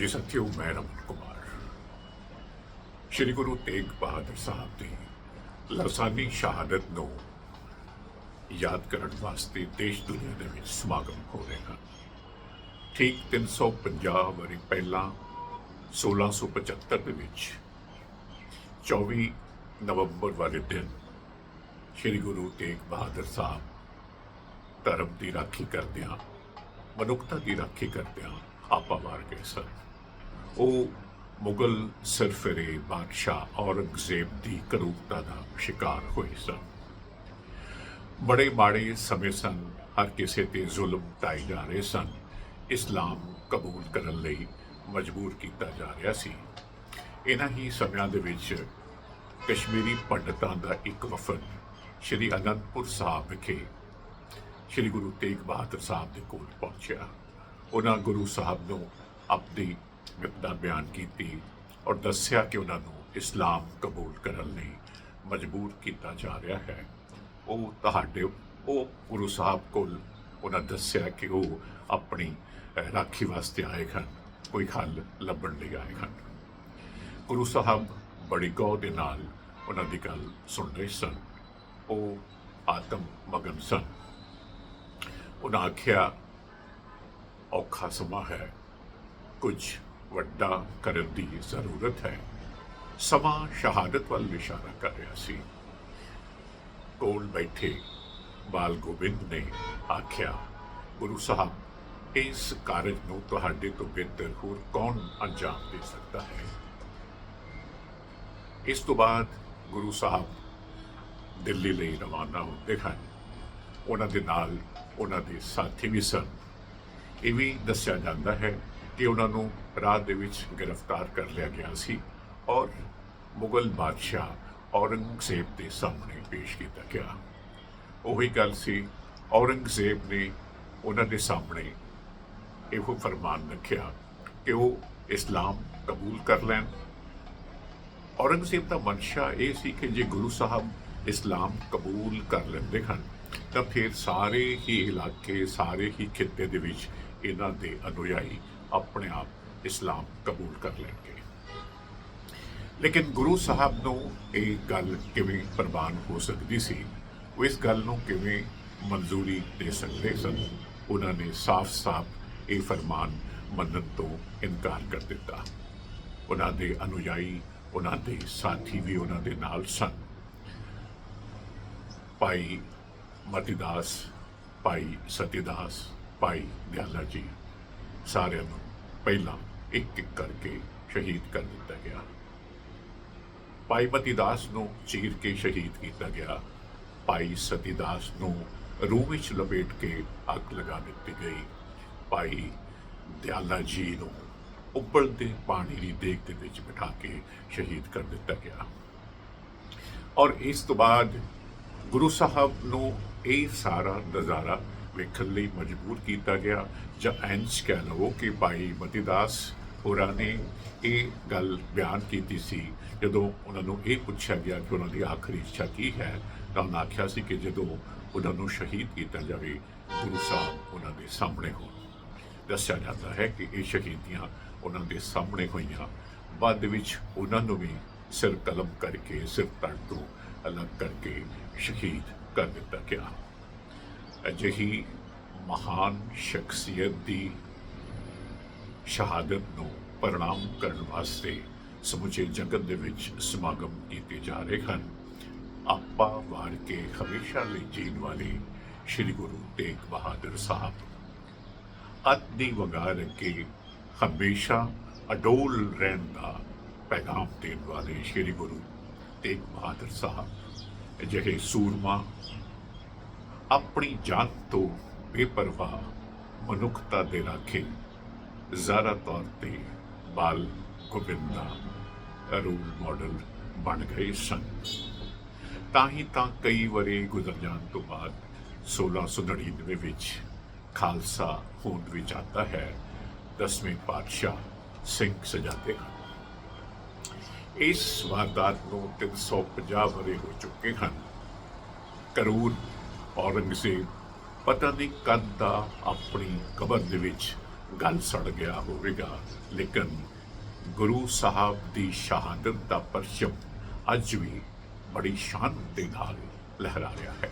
ਜੀ ਸੱਚਿਓ ਮੈਂ ਰਮਨ ਕੁਮਾਰ ਸ਼੍ਰੀ ਗੁਰੂ ਤੇਗ ਬਹਾਦਰ ਸਾਹਿਬ ਦੀ ਲਸਾਨੀ ਸ਼ਹਾਦਤ ਨੂੰ ਯਾਦ ਕਰਨ ਵਾਸਤੇ ਦੇਸ਼ ਦੁਨੀਆ ਦੇ ਵਿੱਚ ਸਮਾਗਮ ਹੋ ਰਹੇ ਹਨ ਠੀਕ 350 ਵਰੇ ਪਹਿਲਾਂ 1675 ਦੇ ਵਿੱਚ 24 ਨਵੰਬਰ ਵਾਲੇ ਦਿਨ ਸ਼੍ਰੀ ਗੁਰੂ ਤੇਗ ਬਹਾਦਰ ਸਾਹਿਬ ਧਰਮ ਦੀ ਰਾਖੀ ਕਰਦਿਆਂ ਮਨੁੱਖਤਾ ਦੀ ਰਾਖੀ ਕਰਦਿਆਂ ਆਪਾ ਮਾਰ ਗਏ ਸਨ ਉਹ ਮੁਗਲ ਸਰਫਰੇ ਬਾਦਸ਼ਾਹ ਔਰੰਗਜ਼ੇਬ ਦੀ ਕਰੂਰਤਾ ਦਾ ਸ਼ਿਕਾਰ ਹੋਏ ਸਨ। ਬੜੇ ਮਾੜੇ ਸਮੇਂ ਸਨ, ਹਰ ਕਿਸੇ ਤੇ ਜ਼ੁਲਮ ਢਾਏ ਜਾ ਰਹੇ ਸਨ। ਇਸਲਾਮ ਕਬੂਲ ਕਰਨ ਲਈ ਮਜਬੂਰ ਕੀਤਾ ਜਾ ਰਿਹਾ ਸੀ। ਇਹਨਾਂ ਹੀ ਸਮਿਆਂ ਦੇ ਵਿੱਚ ਕਸ਼ਮੀਰੀ ਪੰਡਤਾਂ ਦਾ ਇੱਕ ਵਫਦ ਸ਼੍ਰੀ ਅਨੰਦਪੁਰ ਸਾਹਿਬ ਵਿਖੇ ਸ਼੍ਰੀ ਗੁਰੂ ਤੇਗ ਬਹਾਦਰ ਸਾਹਿਬ ਦੇ ਕੋਲ ਪਹੁੰਚਿਆ। ਉਹਨਾਂ ਗੁਰੂ ਸਾਹਿਬ ਨੂੰ ਆਪਣੀ ਦਾ ਬਿਆਨ ਕੀਤੀ ਔਰ ਦੱਸਿਆ ਕਿ ਉਹਨਾਂ ਨੂੰ ਇਸਲਾਮ ਕਬੂਲ ਕਰਨ ਲਈ ਮਜਬੂਰ ਕੀਤਾ ਜਾ ਰਿਹਾ ਹੈ। ਉਹ ਤੁਹਾਡੇ, ਉਹ ਗੁਰੂ ਸਾਹਿਬ ਕੋਲ ਉਹਨਾਂ ਦੱਸਿਆ ਕਿ ਉਹ ਆਪਣੀ ਰਾਖੀ ਵਾਸਤੇ ਆਏ ਹਨ, ਕੋਈ ਹੱਲ ਲੱਭਣ ਲਈ ਆਏ ਹਨ। ਗੁਰੂ ਸਾਹਿਬ ਬੜੀ ਗੌਰ ਦੇ ਨਾਲ ਉਹਨਾਂ ਦੀ ਗੱਲ ਸੁਣ ਰਹੇ ਸਨ। ਉਹ ਆਤਮ ਮਗਨ ਸਨ। ਉਹਨਾਂ ਆਖਿਆ, ਔਖਾ ਸਮਾਂ ਹੈ। ਕੁਝ ਵੱਡਾ ਕਰਨ ਦੀ ਜ਼ਰੂਰਤ ਹੈ। ਸਮਾਂ ਸ਼ਹਾਦਤ ਵੱਲ ਇਸ਼ਾਰਾ ਕਰ ਰਿਹਾ ਸੀ। ਕੋਲ ਬੈਠੇ ਬਾਲ ਗੋਬਿੰਦ ਨੇ ਆਖਿਆ, ਗੁਰੂ ਸਾਹਿਬ, ਇਸ ਕਾਰਜ ਨੂੰ ਤੁਹਾਡੇ ਤੋਂ ਬਿਹਤਰ ਹੋਰ ਕੌਣ ਅੰਜਾਮ ਦੇ ਸਕਦਾ ਹੈ? ਇਸ ਤੋਂ ਬਾਅਦ ਗੁਰੂ ਸਾਹਿਬ ਦਿੱਲੀ ਲਈ ਰਵਾਨਾ ਹੁੰਦੇ ਹਨ। ਉਹਨਾਂ ਦੇ ਨਾਲ ਉਹਨਾਂ ਦੇ ਸਾਥੀ ਵੀ ਸਨ। ਇਹ ਵੀ ਦੱਸਿਆ ਜਾਂਦਾ ਹੈ ਕਿ ਉਹਨਾਂ ਨੂੰ ਰਾਤ ਦੇ ਵਿੱਚ ਗ੍ਰਿਫਤਾਰ ਕਰ ਲਿਆ ਗਿਆ ਸੀ ਔਰ ਮੁਗਲ ਬਾਦਸ਼ਾਹ ਔਰੰਗਜ਼ੇਬ ਦੇ ਸਾਹਮਣੇ ਪੇਸ਼ ਕੀਤਾ ਗਿਆ। ਉਹੀ ਗੱਲ ਸੀ, ਔਰੰਗਜ਼ੇਬ ਨੇ ਉਹਨਾਂ ਦੇ ਸਾਹਮਣੇ ਇਹੋ ਫਰਮਾਨ ਰੱਖਿਆ ਕਿ ਉਹ ਇਸਲਾਮ ਕਬੂਲ ਕਰ ਲੈਣ। ਔਰੰਗਜ਼ੇਬ ਦਾ ਮਨਸ਼ਾ ਇਹ ਸੀ ਕਿ ਜੇ ਗੁਰੂ ਸਾਹਿਬ ਇਸਲਾਮ ਕਬੂਲ ਕਰ ਲੈਂਦੇ ਹਨ, ਤਾਂ ਫਿਰ ਸਾਰੇ ਹੀ ਇਲਾਕੇ, ਸਾਰੇ ਹੀ ਖਿੱਤੇ ਦੇ ਵਿੱਚ ਇਹਨਾਂ ਦੇ ਅਨੁਯਾਈ ਆਪਣੇ ਆਪ ਇਸਲਾਮ ਕਬੂਲ ਕਰ ਲੈਣਗੇ। ਲੇਕਿਨ ਗੁਰੂ ਸਾਹਿਬ ਨੂੰ ਇਹ ਗੱਲ ਕਿਵੇਂ ਪ੍ਰਵਾਨ ਹੋ ਸਕਦੀ ਸੀ? ਉਹ ਇਸ ਗੱਲ ਨੂੰ ਕਿਵੇਂ ਮਨਜ਼ੂਰੀ ਦੇ ਸਕਦੇ ਸਨ? ਉਹਨਾਂ ਨੇ ਸਾਫ਼-ਸਾਫ਼ ਇਹ ਫਰਮਾਨ ਮੰਨਣ ਤੋਂ ਇਨਕਾਰ ਕਰ ਦਿੱਤਾ। ਉਹਨਾਂ ਦੇ ਅਨੁਯਾਈ, ਉਹਨਾਂ ਦੇ ਸਾਥੀ ਵੀ ਉਹਨਾਂ ਦੇ ਨਾਲ ਸਨ। ਭਾਈ ਮਤੀਦਾਸ ਭਾਈ ਸਤੀਦਾਸ, ਭਾਈ ਦਿਆਲਾ ਜੀ ਸਾਰਿਆਂ ਨੂੰ ਪਹਿਲਾਂ ਇੱਕ ਇੱਕ ਕਰਕੇ ਸ਼ਹੀਦ ਕਰ ਦਿੱਤਾ ਗਿਆ। ਭਾਈ ਮਤੀਦਾਸ ਨੂੰ ਚੀਰ ਕੇ ਸ਼ਹੀਦ ਕੀਤਾ ਗਿਆ। ਭਾਈ ਸਤੀਦਾਸ ਨੂੰ ਰੂਹ ਵਿੱਚ ਲਪੇਟ ਕੇ ਅੱਗ ਲਗਾ ਦਿੱਤੀ ਗਈ। ਭਾਈ ਦਿਆਲਾ ਜੀ ਨੂੰ ਉੱਬਲਦੇ ਪਾਣੀ ਦੀ ਦੇਗ ਦੇ ਵਿੱਚ ਬਿਠਾ ਕੇ ਸ਼ਹੀਦ ਕਰ ਦਿੱਤਾ ਗਿਆ। ਔਰ ਇਸ ਤੋਂ ਬਾਅਦ ਗੁਰੂ ਸਾਹਿਬ ਨੂੰ ਇਹ ਸਾਰਾ ਨਜ਼ਾਰਾ ਵੇਖਣ ਲਈ ਮਜਬੂਰ ਕੀਤਾ ਗਿਆ ਜਾਂ ਇੰਜ ਕਹਿ ਲਵੋ ਕਿ ਭਾਈ ਮਤੀਦਾਸ ਹੋਰਾਂ ਨੇ ਇਹ ਗੱਲ ਬਿਆਨ ਕੀਤੀ ਸੀ। ਜਦੋਂ ਉਹਨਾਂ ਨੂੰ ਇਹ ਪੁੱਛਿਆ ਗਿਆ ਕਿ ਉਹਨਾਂ ਦੀ ਆਖਰੀ ਇੱਛਾ ਕੀ ਹੈ, ਤਾਂ ਉਹਨਾਂ ਆਖਿਆ ਸੀ ਕਿ ਜਦੋਂ ਉਹਨਾਂ ਨੂੰ ਸ਼ਹੀਦ ਕੀਤਾ ਜਾਵੇ, ਗੁਰੂ ਸਾਹਿਬ ਉਹਨਾਂ ਦੇ ਸਾਹਮਣੇ ਹੋਣ। ਦੱਸਿਆ ਜਾਂਦਾ ਹੈ ਕਿ ਇਹ ਸ਼ਹੀਦੀਆਂ ਉਹਨਾਂ ਦੇ ਸਾਹਮਣੇ ਹੋਈਆਂ। ਬਾਅਦ ਵਿੱਚ ਉਹਨਾਂ ਨੂੰ ਵੀ ਸਿਰ ਕਲਮ ਕਰਕੇ, ਸਿਰ ਤੜ ਤੋਂ ਅਲੱਗ ਕਰਕੇ ਸ਼ਹੀਦ ਕਰ ਦਿੱਤਾ ਗਿਆ। ਅਜਿਹੀ ਮਹਾਨ ਸ਼ਖਸੀਅਤ ਦੀ ਸ਼ਹਾਦਤ ਨੂੰ ਪ੍ਰਣਾਮ ਕਰਨ ਵਾਸਤੇ ਸਮੁੱਚੇ ਜਗਤ ਦੇ ਵਿੱਚ ਸਮਾਗਮ ਕੀਤੇ ਜਾ ਰਹੇ ਹਨ। ਆਪਾ ਵਾਰ ਕੇ ਹਮੇਸ਼ਾ ਲਈ ਜੀਣ ਵਾਲੇ ਸ੍ਰੀ ਗੁਰੂ ਤੇਗ ਬਹਾਦਰ ਸਾਹਿਬ। ਅੱਤ ਦੀ ਵਗਾਰ ਕੇ ਹਮੇਸ਼ਾ ਅਡੋਲ ਰਹਿਣ ਦਾ ਪੈਗਾਮ ਦੇਣ ਵਾਲੇ ਸ੍ਰੀ ਗੁਰੂ ਤੇਗ ਬਹਾਦਰ ਸਾਹਿਬ। ਅਜਿਹੇ ਸੂਰਮਾ ਆਪਣੀ ਜਾਤ ਤੋਂ ਬੇਪਰਵਾਹ ਮਨੁੱਖਤਾ ਦੇ ਰਾਖੇ ਜ਼ਾਰਾ ਤੌਰ ਤੇ ਬਾਲ ਗੋਬਿੰਦਾ ਰੋਲ ਮਾਡਲ ਬਣ ਗਏ ਸਨ। ਤਾਂ ਹੀ ਤਾਂ ਕਈ ਵਰੇ ਗੁਜ਼ਰ ਜਾਣ ਤੋਂ ਬਾਅਦ 1699 ਵਿੱਚ ਖਾਲਸਾ ਹੋਂਦ ਵਿੱਚ ਆਤਾ ਹੈ, ਦਸਵੇਂ ਪਾਤਸ਼ਾਹ ਸਿੰਘ ਸਜਾਦੇ ਹਨ ਇਸ ਵਾਰਦਾਤ ਨੂੰ 350 ਵਰੇ ਹੋ ਚੁੱਕੇ ਹਨ। ਕਰੂਰ ਔਰੰਗਜ਼ੇਬ ਪਤਾ ਨਹੀਂ ਕਦ ਦਾ ਆਪਣੀ ਕਬਰ ਦੇ ਵਿੱਚ ਗਲ ਸੜ ਗਿਆ ਹੋਵੇਗਾ, ਲੇਕਿਨ ਗੁਰੂ ਸਾਹਿਬ ਦੀ ਸ਼ਹਾਦਤ ਦਾ ਪਰਚਮ ਅੱਜ ਵੀ ਬੜੀ ਸ਼ਾਨ ਦੇ ਨਾਲ ਲਹਿਰਾ ਰਿਹਾ ਹੈ।